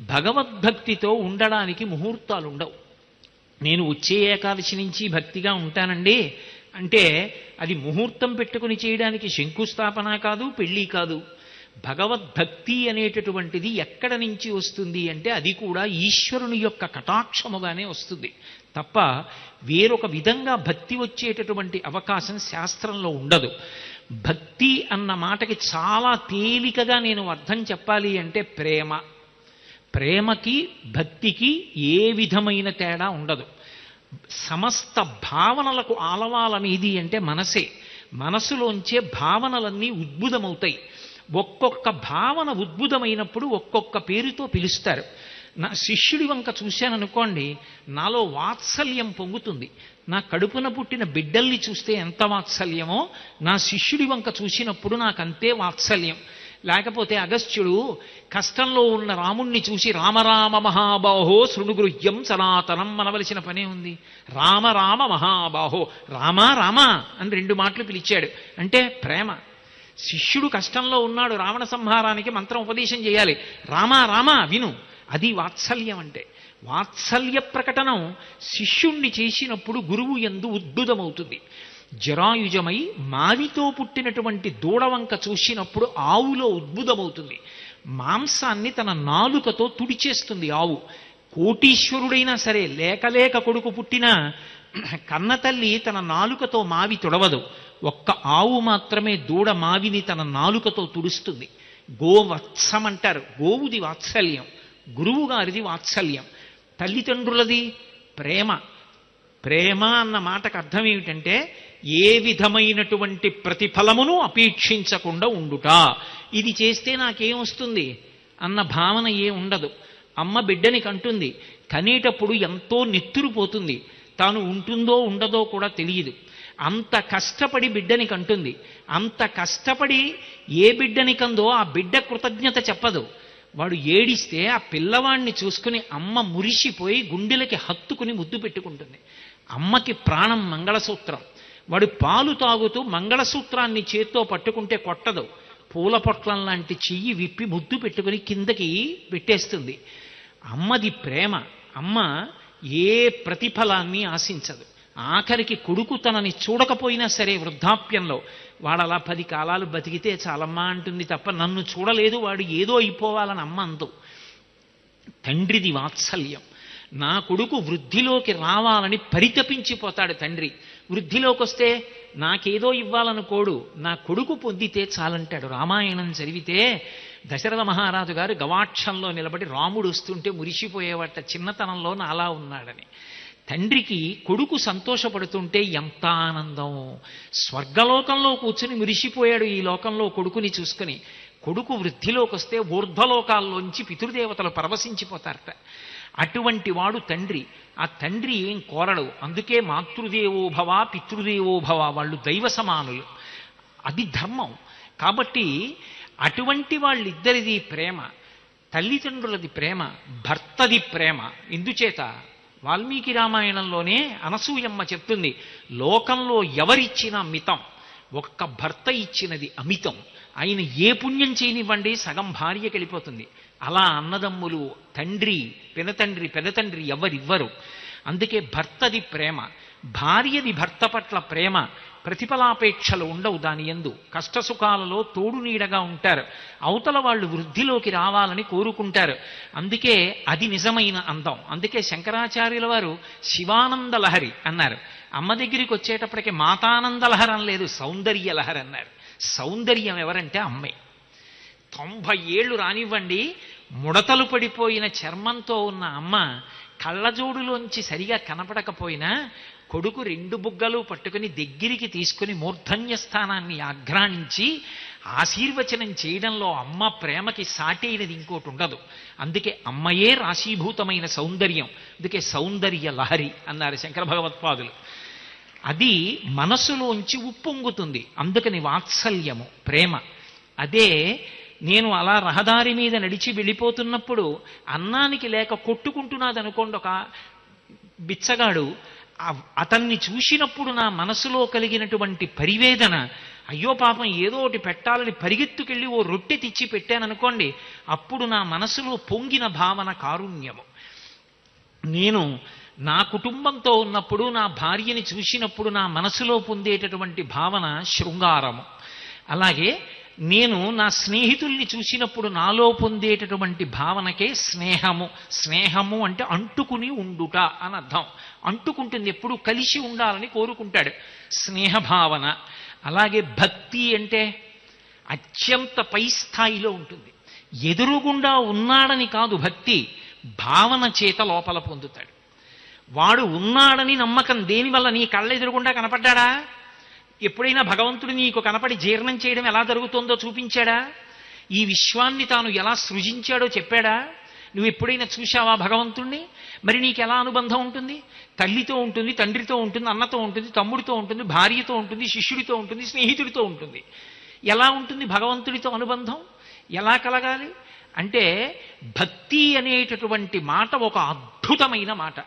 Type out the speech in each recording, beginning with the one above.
భగవద్భక్తితో ఉండడానికి ముహూర్తాలు ఉండవు నేను వచ్చే ఏకాదశి నుంచి భక్తిగా ఉంటానండి అంటే అది ముహూర్తం పెట్టుకుని చేయడానికి శంకుస్థాపన కాదు పెళ్ళి కాదు. భగవద్భక్తి అనేటటువంటిది ఎక్కడ నుంచి వస్తుంది అంటే అది కూడా ఈశ్వరుని యొక్క కటాక్షముగానే వస్తుంది. తప్ప వేరొక విధంగా భక్తి వచ్చేటటువంటి అవకాశం శాస్త్రంలో ఉండదు. భక్తి అన్న మాటకి చాలా తేలికగా నేను అర్థం చెప్పాలి అంటే ప్రేమ. ప్రేమకి భక్తికి ఏ విధమైన తేడా ఉండదు. సమస్త భావనలకు ఆలవాలనేది అంటే మనసే. మనసులోంచే భావనలన్నీ ఉద్భుతమవుతాయి. ఒక్కొక్క భావన ఉద్భుతమైనప్పుడు ఒక్కొక్క పేరుతో పిలుస్తారు. నా శిష్యుడి వంక చూశాననుకోండి నాలో వాత్సల్యం పొంగుతుంది. నా కడుపున పుట్టిన బిడ్డల్ని చూస్తే ఎంత వాత్సల్యమో నా శిష్యుడి వంక చూసినప్పుడు నాకంతే వాత్సల్యం. లేకపోతే అగస్త్యుడు కష్టంలో ఉన్న రాముణ్ణి చూసి రామరామ మహాబాహో శృణుగృహ్యం సనాతనం అనవలసిన పనే ఉంది. రామ రామ మహాబాహో. రామా రామా అని రెండు మాటలు పిలిచాడు. అంటే ప్రేమ. శిష్యుడు కష్టంలో ఉన్నాడు రావణ సంహారానికి మంత్రం ఉపదేశం చేయాలి. రామా రామా విను. అది వాత్సల్యం అంటే. వాత్సల్య ప్రకటనం శిష్యుణ్ణి చేసినప్పుడు గురువు ఎందు ఉద్భుతమవుతుంది జరాయుజమై మావితో పుట్టినటువంటి దూడవంక చూసినప్పుడు ఆవులో ఉద్భుతమవుతుంది. మాంసాన్ని తన నాలుకతో తుడిచేస్తుంది ఆవు. కోటీశ్వరుడైనా సరే లేకలేక కొడుకు పుట్టిన కన్నతల్లి తన నాలుకతో మావి తుడవదు. ఒక్క ఆవు మాత్రమే దూడ మావిని తన నాలుకతో తుడుస్తుంది. గోవత్సం అంటారు గోవుది వాత్సల్యం. గురువు గారిది వాత్సల్యం. తల్లిదండ్రులది ప్రేమ. ప్రేమ అన్న మాటకు అర్థం ఏమిటంటే ఏ విధమైనటువంటి ప్రతిఫలమును అపేక్షించకుండా ఉండుట. ఇది చేస్తే నాకేం వస్తుంది? అన్న భావన ఏ ఉండదు. అమ్మ బిడ్డని కంటుంది. కనేటప్పుడు ఎంతో నెత్తురుపోతుంది తాను ఉంటుందో ఉండదో కూడా తెలియదు. అంత కష్టపడి బిడ్డని కంటుంది. అంత కష్టపడి ఏ బిడ్డని కందో ఆ బిడ్డ కృతజ్ఞత చెప్పదు. వాడు ఏడిస్తే ఆ పిల్లవాడిని చూసుకుని అమ్మ మురిసిపోయి గుండెలకి హత్తుకుని ముద్దు పెట్టుకుంటుంది. అమ్మకి ప్రాణం మంగళసూత్రం. వాడు పాలు తాగుతూ మంగళసూత్రాన్ని చేత్తో పట్టుకుంటే కొట్టదు. పూల పొట్లం లాంటి చెయ్యి విప్పి ముద్దు పెట్టుకుని కిందకి పెట్టేస్తుంది. అమ్మది ప్రేమ. అమ్మ ఏ ప్రతిఫలాన్ని ఆశించదు. ఆఖరికి కొడుకు తనని చూడకపోయినా సరే వృద్ధాప్యంలో వాడు అలా పది కాలాలు బతికితే చాలమ్మా అంటుంది తప్ప నన్ను చూడలేదు. వాడు ఏదో అయిపోవాలని అమ్మ అందు. తండ్రిది వాత్సల్యం. నా కొడుకు వృద్ధిలోకి రావాలని పరితపించిపోతాడు తండ్రి. వృద్ధిలోకి వస్తే నాకేదో ఇవ్వాలనుకోడు నా కొడుకు పొందితే చాలంటాడు. రామాయణం చదివితే దశరథ మహారాజు గారు గవాక్షంలో నిలబడి రాముడు వస్తుంటే మురిసిపోయేవాట చిన్నతనంలో అలా ఉన్నాడని. తండ్రికి కొడుకు సంతోషపడుతుంటే ఎంత ఆనందం. స్వర్గలోకంలో కూర్చుని మురిసిపోయాడు ఈ లోకంలో కొడుకుని చూసుకుని. కొడుకు వృద్ధిలోకి వస్తే ఊర్ధ్వలోకాల్లోంచి పితృదేవతలు పరవశించిపోతారట. అటువంటి వాడు తండ్రి. ఆ తండ్రి ఏం కోరడు. అందుకే మాతృదేవోభవ పితృదేవోభవ వాళ్ళు దైవ సమానులు. అది ధర్మం. కాబట్టి అటువంటి వాళ్ళిద్దరిది ప్రేమ తల్లిదండ్రులది ప్రేమ భర్తది ప్రేమ. ఎందుచేత వాల్మీకి రామాయణంలోనే అనసూయమ్మ చెప్తుంది లోకంలో ఎవరిచ్చినా మితం ఒక్క భర్త ఇచ్చినది అమితం. ఆయన ఏ పుణ్యం చేయనివ్వండి సగం భార్య వెళ్ళిపోతుంది అలా అన్నదమ్ములు తండ్రి పెదతండ్రి పెదతండ్రి ఎవరివ్వరు. అందుకే భర్తది ప్రేమ భార్యది భర్త పట్ల ప్రేమ ప్రతిఫలాపేక్షలు ఉండవు దాని ఎందు కష్టసుఖాలలో తోడు నీడగా ఉంటారు. అవతల వాళ్ళు వృద్ధిలోకి రావాలని కోరుకుంటారు. అందుకే అది నిజమైన అందం. అందుకే శంకరాచార్యుల వారు శివానంద లహరి అన్నారు. అమ్మ దగ్గరికి వచ్చేటప్పటికి మాతానంద లహరం అనలేదు సౌందర్య లహరి అన్నారు సౌందర్యం ఎవరంటే అమ్మే. తొంభై ఏళ్ళు రానివ్వండి ముడతలు పడిపోయిన చర్మంతో ఉన్న అమ్మ కళ్ళజోడులోంచి సరిగా కనపడకపోయినా కొడుకు రెండు బుగ్గలు పట్టుకుని దగ్గరికి తీసుకుని మూర్ధన్య స్థానాన్ని ఆఘ్రాణించి ఆశీర్వచనం చేయడంలో అమ్మ ప్రేమకి సాటైనది ఇంకోటి ఉండదు. అందుకే అమ్మయే రాశీభూతమైన సౌందర్యం. అందుకే సౌందర్య లహరి అన్నారు శంకర భగవత్పాదులు. అది మనసులోంచి ఉప్పొంగుతుంది. అందుకని వాత్సల్యము ప్రేమ. అదే నేను అలా రహదారి మీద నడిచి వెళ్ళిపోతున్నప్పుడు అన్నానికి లేక కొట్టుకుంటున్నాదనుకోండి ఒక బిచ్చగాడు అతన్ని చూసినప్పుడు నా మనసులో కలిగినటువంటి పరివేదన అయ్యో పాపం ఏదో ఒకటి పెట్టాలని పరిగెత్తుకెళ్ళి ఓ రొట్టె తెచ్చి పెట్టాననుకోండి అప్పుడు నా మనసులో పొంగిన భావన కారుణ్యము. నేను నా కుటుంబంతో ఉన్నప్పుడు నా భార్యని చూసినప్పుడు నా మనసులో పొందేటటువంటి భావన శృంగారము. అలాగే నేను నా స్నేహితుల్ని చూసినప్పుడు నాలో పొందేటటువంటి భావనకే స్నేహము. స్నేహము అంటే అంటుకుని ఉండుట అని అర్థం. అంటుకుంటుంది ఎప్పుడు కలిసి ఉండాలని కోరుకుంటాడు. స్నేహభావన. అలాగే భక్తి అంటే అత్యంత పై స్థాయిలో ఉంటుంది. ఎదురుగుండా ఉన్నాడని కాదు భక్తి భావన చేత లోపల పొందుతాడు. వాడు ఉన్నాడని నమ్మకం దేనివల్ల నీ కళ్ళ ఎదురుగుండా కనపడ్డాడా? ఎప్పుడైనా భగవంతుడు నీకు కనపడి జీర్ణం చేయడం ఎలా జరుగుతుందో చూపించాడా? ఈ విశ్వాన్ని తాను ఎలా సృజించాడో చెప్పాడా? నువ్వు ఎప్పుడైనా చూశావా భగవంతుణ్ణి? మరి నీకు ఎలా అనుబంధం ఉంటుంది? తల్లితో ఉంటుంది తండ్రితో ఉంటుంది అన్నతో ఉంటుంది తమ్ముడితో ఉంటుంది భార్యతో ఉంటుంది శిష్యుడితో ఉంటుంది స్నేహితుడితో ఉంటుంది. ఎలా ఉంటుంది భగవంతుడితో అనుబంధం? ఎలా కలగాలి? అంటే భక్తి అనేటటువంటి మాట ఒక అద్భుతమైన మాట.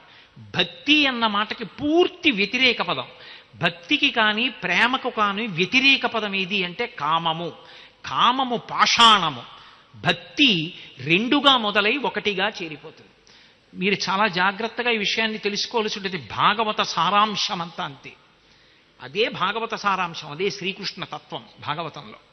భక్తి అన్న మాటకి పూర్తి వ్యతిరేక పదం. భక్తికి కానీ ప్రేమకు కానీ వ్యతిరేక పదం ఏది అంటే కామము. కామము పాషాణము. భక్తి రెండుగా మొదలై ఒకటిగా చేరిపోతుంది. మీరు చాలా జాగ్రత్తగా ఈ విషయాన్ని తెలుసుకోవాల్సి ఉంటుంది. భాగవత సారాంశం అంతా అంతే. అదే భాగవత సారాంశం అదే శ్రీకృష్ణ తత్వం భాగవతంలో.